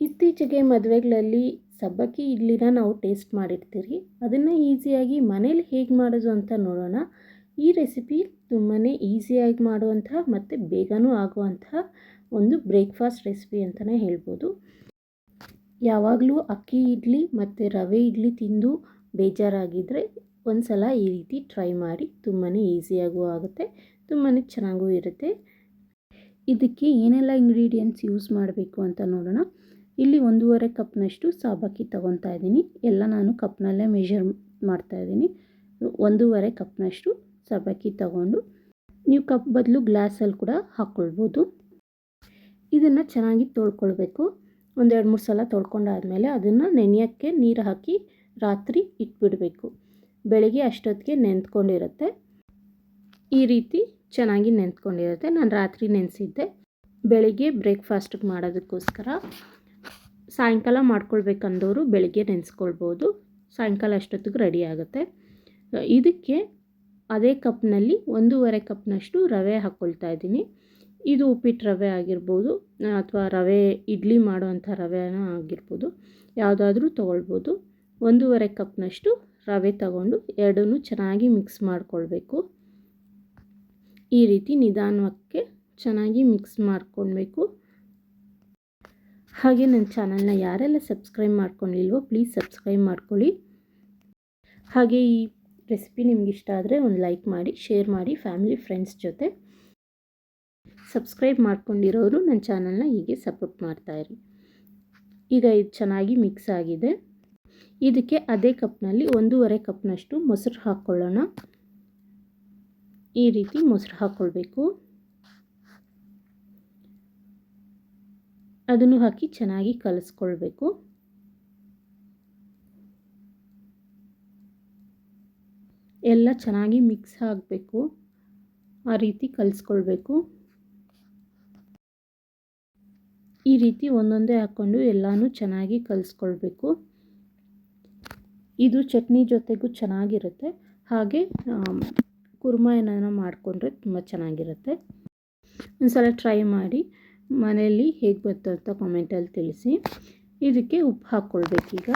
ಇತ್ತೀಚೆಗೆ ಮದುವೆಗಳಲ್ಲಿ ಸಬ್ಬಕ್ಕಿ ಇಡ್ಲಿನ ನಾವು ಟೇಸ್ಟ್ ಮಾಡಿರ್ತೀರಿ. ಅದನ್ನು ಈಸಿಯಾಗಿ ಮನೇಲಿ ಹೇಗೆ ಮಾಡೋದು ಅಂತ ನೋಡೋಣ. ಈ ರೆಸಿಪಿ ತುಂಬಾ ಈಸಿಯಾಗಿ ಮಾಡುವಂತಹ ಮತ್ತು ಬೇಗನೂ ಆಗುವಂತಹ ಒಂದು ಬ್ರೇಕ್ಫಾಸ್ಟ್ ರೆಸಿಪಿ ಅಂತಲೇ ಹೇಳ್ಬೋದು. ಯಾವಾಗಲೂ ಅಕ್ಕಿ ಇಡ್ಲಿ ಮತ್ತು ರವೆ ಇಡ್ಲಿ ತಿಂದು ಬೇಜಾರಾಗಿದ್ದರೆ ಒಂದು ಸಲ ಈ ರೀತಿ ಟ್ರೈ ಮಾಡಿ ತುಂಬಾ ಈಸಿಯಾಗೂ ಆಗುತ್ತೆ ತುಂಬಾ ಚೆನ್ನಾಗೂ ಇರುತ್ತೆ. ಇದಕ್ಕೆ ಏನೆಲ್ಲ ಇಂಗ್ರೀಡಿಯೆಂಟ್ಸ್ ಯೂಸ್ ಮಾಡಬೇಕು ಅಂತ ನೋಡೋಣ. ಇಲ್ಲಿ ಒಂದೂವರೆ ಕಪ್ನಷ್ಟು ಸಾಬಕ್ಕಿ ತೊಗೊತಾ ಇದ್ದೀನಿ. ಎಲ್ಲ ನಾನು ಕಪ್ನಲ್ಲೇ ಮೆಷರ್ ಮಾಡ್ತಾ ಇದ್ದೀನಿ. ಒಂದೂವರೆ ಕಪ್ನಷ್ಟು ಸಬ್ಬಕ್ಕಿ ತಗೊಂಡು ನೀವು ಕಪ್ ಬದಲು ಗ್ಲಾಸಲ್ಲಿ ಕೂಡ ಹಾಕ್ಕೊಳ್ಬೋದು ಇದನ್ನು ಚೆನ್ನಾಗಿ ತೊಳ್ಕೊಳ್ಬೇಕು. ಒಂದೆರಡು ಮೂರು ಸಲ ತೊಳ್ಕೊಂಡಾದಮೇಲೆ ಅದನ್ನು ನೆನೆಯೋಕ್ಕೆ ನೀರು ಹಾಕಿ ರಾತ್ರಿ ಇಟ್ಬಿಡಬೇಕು. ಬೆಳಗ್ಗೆ ಅಷ್ಟೊತ್ತಿಗೆ ನೆಂದ್ಕೊಂಡಿರುತ್ತೆ ಈ ರೀತಿ ಚೆನ್ನಾಗಿ ನೆಂದ್ಕೊಂಡಿರುತ್ತೆ ನಾನು ರಾತ್ರಿ ನೆನೆಸಿದ್ದೆ. ಬೆಳಿಗ್ಗೆ ಬ್ರೇಕ್ಫಾಸ್ಟಿಗೆ ಮಾಡೋದಕ್ಕೋಸ್ಕರ. ಸಾಯಂಕಾಲ ಮಾಡ್ಕೊಳ್ಬೇಕಂದವರು ಬೆಳಿಗ್ಗೆ ನೆನೆಸ್ಕೊಳ್ಬೋದು. ಸಾಯಂಕಾಲ ಅಷ್ಟೊತ್ತಿಗೆ ರೆಡಿ ಆಗುತ್ತೆ. ಇದಕ್ಕೆ ಅದೇ ಕಪ್ನಲ್ಲಿ ಒಂದೂವರೆ ಕಪ್ನಷ್ಟು ರವೆ ಹಾಕ್ಕೊಳ್ತಾ ಇದ್ದೀನಿ. ಇದು ಉಪ್ಪಿಟ್ಟು ರವೆ ಆಗಿರ್ಬೋದು, ಅಥವಾ ರವೆ, ಇಡ್ಲಿ ಮಾಡುವಂಥ ರವೆನ ಆಗಿರ್ಬೋದು. ಯಾವುದಾದ್ರೂ ತೊಗೊಳ್ಬೋದು. ಒಂದೂವರೆ ಕಪ್ನಷ್ಟು ರವೆ ತಗೊಂಡು ಎರಡನ್ನೂ ಚೆನ್ನಾಗಿ ಮಿಕ್ಸ್ ಮಾಡಿಕೊಳ್ಬೇಕು. ಈ ರೀತಿ ನಿಧಾನಕ್ಕೆ ಚೆನ್ನಾಗಿ ಮಿಕ್ಸ್ ಮಾಡ್ಕೊಳ್ಬೇಕು. ಹಾಗೆ ನನ್ನ ಚಾನಲ್ನ ಯಾರೆಲ್ಲ ಸಬ್ಸ್ಕ್ರೈಬ್ ಮಾಡ್ಕೊಂಡಿಲ್ವೋ ಪ್ಲೀಸ್ ಸಬ್ಸ್ಕ್ರೈಬ್ ಮಾಡ್ಕೊಳ್ಳಿ. ಹಾಗೆ ಈ ರೆಸಿಪಿ ನಿಮ್ಗೆ ಇಷ್ಟ ಆದರೆ ಒಂದು ಲೈಕ್ ಮಾಡಿ, ಶೇರ್ ಮಾಡಿ, ಫ್ಯಾಮಿಲಿ ಫ್ರೆಂಡ್ಸ್ ಜೊತೆ ಸಬ್ಸ್ಕ್ರೈಬ್ ಮಾಡ್ಕೊಂಡಿರೋರು ನನ್ನ ಚಾನಲ್ನ ಹೀಗೆ ಸಪೋರ್ಟ್ ಮಾಡ್ತಾಯಿರಿ ಈಗ ಇದು ಚೆನ್ನಾಗಿ ಮಿಕ್ಸ್ ಆಗಿದೆ. ಇದಕ್ಕೆ ಅದೇ ಕಪ್ನಲ್ಲಿ ಒಂದೂವರೆ ಕಪ್ನಷ್ಟು ಮೊಸರು ಹಾಕ್ಕೊಳ್ಳೋಣ. ಈ ರೀತಿ ಮೊಸರು ಹಾಕ್ಕೊಳ್ಬೇಕು. ಅದನ್ನು ಹಾಕಿ ಚೆನ್ನಾಗಿ ಕಲಿಸ್ಕೊಳ್ಬೇಕು. ಎಲ್ಲ ಚೆನ್ನಾಗಿ ಮಿಕ್ಸ್ ಆಗಬೇಕು. ಆ ರೀತಿ ಕಲಿಸ್ಕೊಳ್ಬೇಕು. ಈ ರೀತಿ ಒಂದೊಂದೇ ಹಾಕ್ಕೊಂಡು ಎಲ್ಲನೂ ಚೆನ್ನಾಗಿ ಕಲಿಸ್ಕೊಳ್ಬೇಕು. ಇದು ಚಟ್ನಿ ಜೊತೆಗೂ ಚೆನ್ನಾಗಿರುತ್ತೆ. ಹಾಗೆ ಕುರ್ಮಾ ಏನಾರ ಮಾಡಿಕೊಂಡ್ರೆ ತುಂಬ ಚೆನ್ನಾಗಿರುತ್ತೆ. ಒಂದು ಸಲ ಟ್ರೈ ಮಾಡಿ. ಮನೆಯಲ್ಲಿ ಹೇಗೆ ಬರ್ತೋ ಅಂತ ಕಾಮೆಂಟಲ್ಲಿ ತಿಳಿಸಿ. ಇದಕ್ಕೆ ಉಪ್ಪು ಹಾಕ್ಕೊಳ್ಬೇಕೀಗ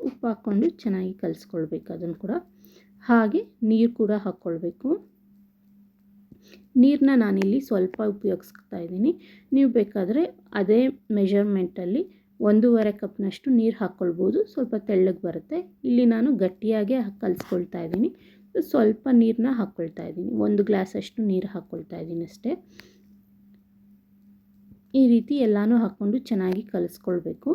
ಉಪ್ಪು ಹಾಕ್ಕೊಂಡು ಚೆನ್ನಾಗಿ ಕಲಿಸ್ಕೊಳ್ಬೇಕು ಅದನ್ನು ಕೂಡ. ಹಾಗೆ ನೀರು ಕೂಡ ಹಾಕ್ಕೊಳ್ಬೇಕು. ನೀರನ್ನ ನಾನಿಲ್ಲಿ ಸ್ವಲ್ಪ ಉಪಯೋಗಿಸ್ತಾ ಇದ್ದೀನಿ. ನೀವು ಬೇಕಾದರೆ ಅದೇ ಮೆಷರ್ಮೆಂಟಲ್ಲಿ ಒಂದೂವರೆ ಕಪ್ನಷ್ಟು ನೀರು ಹಾಕ್ಕೊಳ್ಬೋದು. ಸ್ವಲ್ಪ ತೆಳ್ಳಗೆ ಬರುತ್ತೆ. ಇಲ್ಲಿ ನಾನು ಗಟ್ಟಿಯಾಗೆ ಕಲಿಸ್ಕೊಳ್ತಾ ಇದ್ದೀನಿ. ಸ್ವಲ್ಪ ನೀರನ್ನ ಹಾಕ್ಕೊಳ್ತಾ ಇದ್ದೀನಿ. ಒಂದು ಗ್ಲಾಸಷ್ಟು ನೀರು ಹಾಕ್ಕೊಳ್ತಾ ಇದ್ದೀನಿ ಅಷ್ಟೇ. ಈ ರೀತಿ ಎಲ್ಲನೂ ಹಾಕ್ಕೊಂಡು ಚೆನ್ನಾಗಿ ಕಲಿಸ್ಕೊಳ್ಬೇಕು.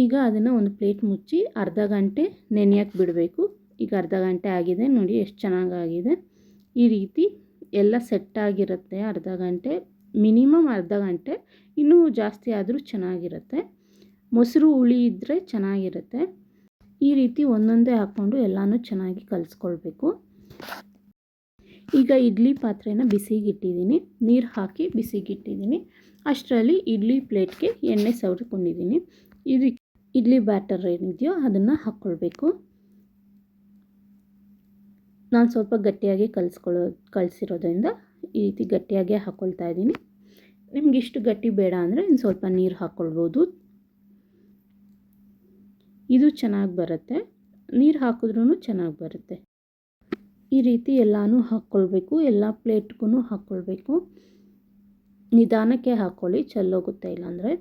ಈಗ ಅದನ್ನು ಒಂದು ಪ್ಲೇಟ್ ಮುಚ್ಚಿ ಅರ್ಧ ಗಂಟೆ ನೆನೆಯೋಕ್ಕೆ ಬಿಡಬೇಕು. ಈಗ ಅರ್ಧ ಗಂಟೆ ಆಗಿದೆ, ನೋಡಿ ಎಷ್ಟು ಚೆನ್ನಾಗಾಗಿದೆ ಈ ರೀತಿ ಎಲ್ಲ ಸೆಟ್ ಆಗಿರುತ್ತೆ, ಅರ್ಧ ಗಂಟೆ, ಮಿನಿಮಮ್ ಅರ್ಧ ಗಂಟೆ, ಇನ್ನೂ ಜಾಸ್ತಿ ಆದರೂ ಚೆನ್ನಾಗಿರುತ್ತೆ. ಮೊಸರು ಹುಳಿ ಇದ್ದರೆ ಚೆನ್ನಾಗಿರುತ್ತೆ. ಈ ರೀತಿ ಒಂದೊಂದೇ ಹಾಕ್ಕೊಂಡು ಎಲ್ಲನೂ ಚೆನ್ನಾಗಿ ಕಲಿಸ್ಕೊಳ್ಬೇಕು. ಈಗ ಇಡ್ಲಿ ಪಾತ್ರೆನ ಬಿಸಿಗಿಟ್ಟಿದ್ದೀನಿ. ನೀರು ಹಾಕಿ ಬಿಸಿಗಿಟ್ಟಿದ್ದೀನಿ. ಅಷ್ಟರಲ್ಲಿ ಇಡ್ಲಿ ಪ್ಲೇಟ್ಗೆ ಎಣ್ಣೆ ಸವರ್ಕೊಂಡಿದ್ದೀನಿ. ಇದು ಇಡ್ಲಿ ಬ್ಯಾಟರ್ ಏನಿದೆಯೋ ಅದನ್ನು ಹಾಕ್ಕೊಳ್ಬೇಕು. ನಾನು ಸ್ವಲ್ಪ ಗಟ್ಟಿಯಾಗಿ ಕಲಿಸ್ಕೊಳ್ಳೋ ಕಲಿಸಿರೋದ್ರಿಂದ ಈ ರೀತಿ ಗಟ್ಟಿಯಾಗೆ ಹಾಕ್ಕೊಳ್ತಾ ಇದ್ದೀನಿ. ನಿಮ್ಗೆ ಇಷ್ಟು ಗಟ್ಟಿ ಬೇಡ ಅಂದರೆ ಇನ್ನು ಸ್ವಲ್ಪ ನೀರು ಹಾಕ್ಕೊಳ್ಬೋದು ಇದು ಚೆನ್ನಾಗಿ ಬರುತ್ತೆ. ನೀರು ಹಾಕಿದ್ರೂ ಚೆನ್ನಾಗಿ ಬರುತ್ತೆ. ಈ ರೀತಿ ಎಲ್ಲನೂ ಹಾಕ್ಕೊಳ್ಬೇಕು ಎಲ್ಲ ಪ್ಲೇಟ್ಗೂ ಹಾಕ್ಕೊಳ್ಬೇಕು ನಿಧಾನಕ್ಕೆ ಹಾಕ್ಕೊಳ್ಳಿ ಚೆಲ್ಲೋಗುತ್ತೆ ಇಲ್ಲಾಂದರೆ.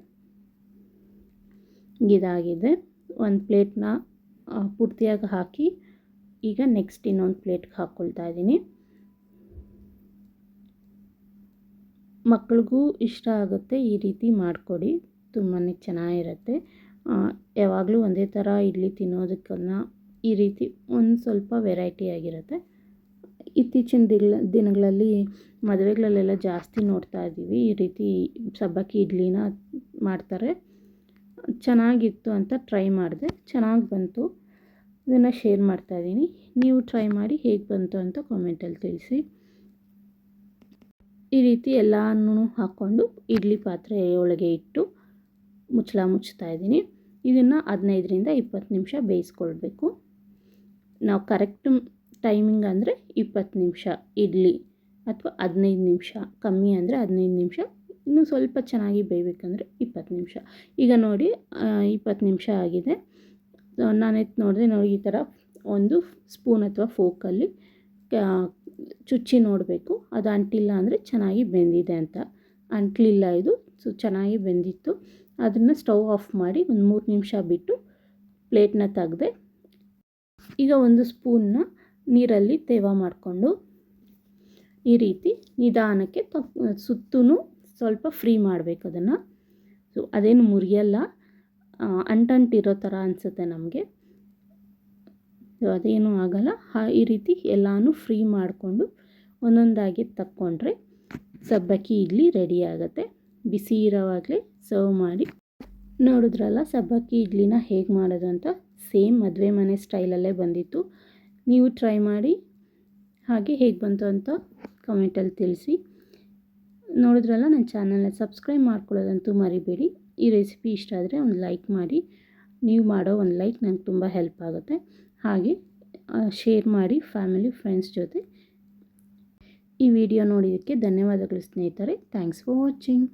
ಇದಾಗಿದೆ. ಒಂದು ಪ್ಲೇಟ್ನ ಪೂರ್ತಿಯಾಗಿ ಹಾಕಿ ಈಗ ನೆಕ್ಸ್ಟ್ ಇನ್ನೊಂದು ಪ್ಲೇಟ್ಗೆ ಹಾಕ್ಕೊಳ್ತಾ ಇದ್ದೀನಿ. ಮಕ್ಳಿಗೂ ಇಷ್ಟ ಆಗುತ್ತೆ ಈ ರೀತಿ ಮಾಡಿಕೊಡಿ ತುಂಬಾ ಚೆನ್ನಾಗಿರುತ್ತೆ. ಯಾವಾಗಲೂ ಒಂದೇ ಥರ ಇಡ್ಲಿ ತಿನ್ನೋದಕ್ಕನ್ನ ಈ ರೀತಿ ಒಂದು ಸ್ವಲ್ಪ ವೆರೈಟಿ ಆಗಿರುತ್ತೆ. ಇತ್ತೀಚಿನ ದಿನ ದಿನಗಳಲ್ಲಿ ಮದುವೆಗಳಲ್ಲೆಲ್ಲ ಜಾಸ್ತಿ ನೋಡ್ತಾ ಇದ್ದೀವಿ. ಈ ರೀತಿ ಸಬ್ಬಕ್ಕಿ ಇಡ್ಲಿನ ಮಾಡ್ತಾರೆ. ಚೆನ್ನಾಗಿತ್ತು ಅಂತ ಟ್ರೈ ಮಾಡಿದೆ. ಚೆನ್ನಾಗಿ ಬಂತು. ಇದನ್ನು ಶೇರ್ ಮಾಡ್ತಾಯಿದ್ದೀನಿ ನೀವು ಟ್ರೈ ಮಾಡಿ ಹೇಗೆ ಬಂತು ಅಂತ ಕಾಮೆಂಟಲ್ಲಿ ತಿಳಿಸಿ. ಈ ರೀತಿ ಎಲ್ಲನೂ ಹಾಕ್ಕೊಂಡು ಇಡ್ಲಿ ಪಾತ್ರೆ ಒಳಗೆ ಇಟ್ಟು ಮುಚ್ಚಳ ಮುಚ್ತಾ ಇದ್ದೀನಿ. ಇದನ್ನು ಹದಿನೈದರಿಂದ ಇಪ್ಪತ್ತು ನಿಮಿಷ ಬೇಯಿಸ್ಕೊಳ್ಬೇಕು. ನಾವು ಕರೆಕ್ಟ್ ಟೈಮಿಂಗ್ ಅಂದರೆ ಇಪ್ಪತ್ತು ನಿಮಿಷ ಇಡ್ಲಿ ಅಥವಾ ಹದಿನೈದು ನಿಮಿಷ, ಕಮ್ಮಿ ಅಂದರೆ ಹದಿನೈದು ನಿಮಿಷ, ಇನ್ನೂ ಸ್ವಲ್ಪ ಚೆನ್ನಾಗಿ ಬೇಯಬೇಕಂದ್ರೆ ಇಪ್ಪತ್ತು ನಿಮಿಷ. ಈಗ ನೋಡಿ ಇಪ್ಪತ್ತು ನಿಮಿಷ ಆಗಿದೆ. ನಾನು ಎತ್ತು ನೋಡಿದೆ ನೋಡಿ ಈ ಥರ ಒಂದು ಸ್ಪೂನ್ ಅಥವಾ ಫೋಕಲ್ಲಿ ಚುಚ್ಚಿ ನೋಡಬೇಕು. ಅದು ಅಂಟಿಲ್ಲ ಅಂದರೆ ಚೆನ್ನಾಗಿ ಬೆಂದಿದೆ ಅಂತ. ಅಂಟಲಿಲ್ಲ ಇದು, ಸೊ ಚೆನ್ನಾಗಿ ಬೆಂದಿತ್ತು. ಅದನ್ನು ಸ್ಟವ್ ಆಫ್ ಮಾಡಿ ಒಂದು ಮೂರು ನಿಮಿಷ ಬಿಟ್ಟು ಪ್ಲೇಟ್ನ ತೆಗೆದೆ, ಈಗ ಒಂದು ಸ್ಪೂನ್ನ ನೀರಲ್ಲಿ ತೇವ ಮಾಡಿಕೊಂಡು ಈ ರೀತಿ ನಿಧಾನಕ್ಕೆ ಸುತ್ತೂ ಸ್ವಲ್ಪ ಫ್ರೀ ಮಾಡಬೇಕು ಅದನ್ನು. ಸೊ, ಅದೇನು ಮುರಿಯಲ್ಲ. ಅಂಟಂಟಿರೋ ಥರ ಅನಿಸುತ್ತೆ ನಮಗೆ. ಅದೇನೂ ಆಗಲ್ಲ. ಈ ರೀತಿ ಎಲ್ಲನೂ ಫ್ರೀ ಮಾಡಿಕೊಂಡು ಒಂದೊಂದಾಗಿ ತಕ್ಕೊಂಡ್ರೆ ಸಬ್ಬಕ್ಕಿ ಇಡ್ಲಿ ರೆಡಿ ಆಗುತ್ತೆ. ಬಿಸಿ ಇರೋವಾಗಲೇ ಸರ್ವ್ ಮಾಡಿ. ನೋಡಿದ್ರಲ್ಲ, ಸಬ್ಬಕ್ಕಿ ಇಡ್ಲಿನ ಹೇಗೆ ಮಾಡೋದು ಅಂತ? ಸೇಮ್ ಮದುವೆ ಮನೆ ಸ್ಟೈಲಲ್ಲೇ ಬಂದಿತ್ತು. ನೀವು ಟ್ರೈ ಮಾಡಿ ಹಾಗೆ ಹೇಗೆ ಬಂತು ಅಂತ ಕಮೆಂಟಲ್ಲಿ ತಿಳಿಸಿ. ನೋಡಿದ್ರಲ್ಲ ನನ್ನ ಚಾನಲ್ನ ಸಬ್ಸ್ಕ್ರೈಬ್ ಮಾಡ್ಕೊಳ್ಳೋದಂತೂ ಮರಿಬೇಡಿ. ಈ ರೆಸಿಪಿ ಇಷ್ಟ ಆದರೆ ಒಂದು ಲೈಕ್ ಮಾಡಿ. ನೀವು ಮಾಡೋ ಒಂದು ಲೈಕ್ ನಂಗೆ ತುಂಬ ಹೆಲ್ಪ್ ಆಗುತ್ತೆ. ಹಾಗೆ ಶೇರ್ ಮಾಡಿ ಫ್ಯಾಮಿಲಿ ಫ್ರೆಂಡ್ಸ್ ಜೊತೆ. ಈ ವಿಡಿಯೋ ನೋಡಿದ್ದಕ್ಕೆ ಧನ್ಯವಾದಗಳು ಸ್ನೇಹಿತರೆ. Thanks for watching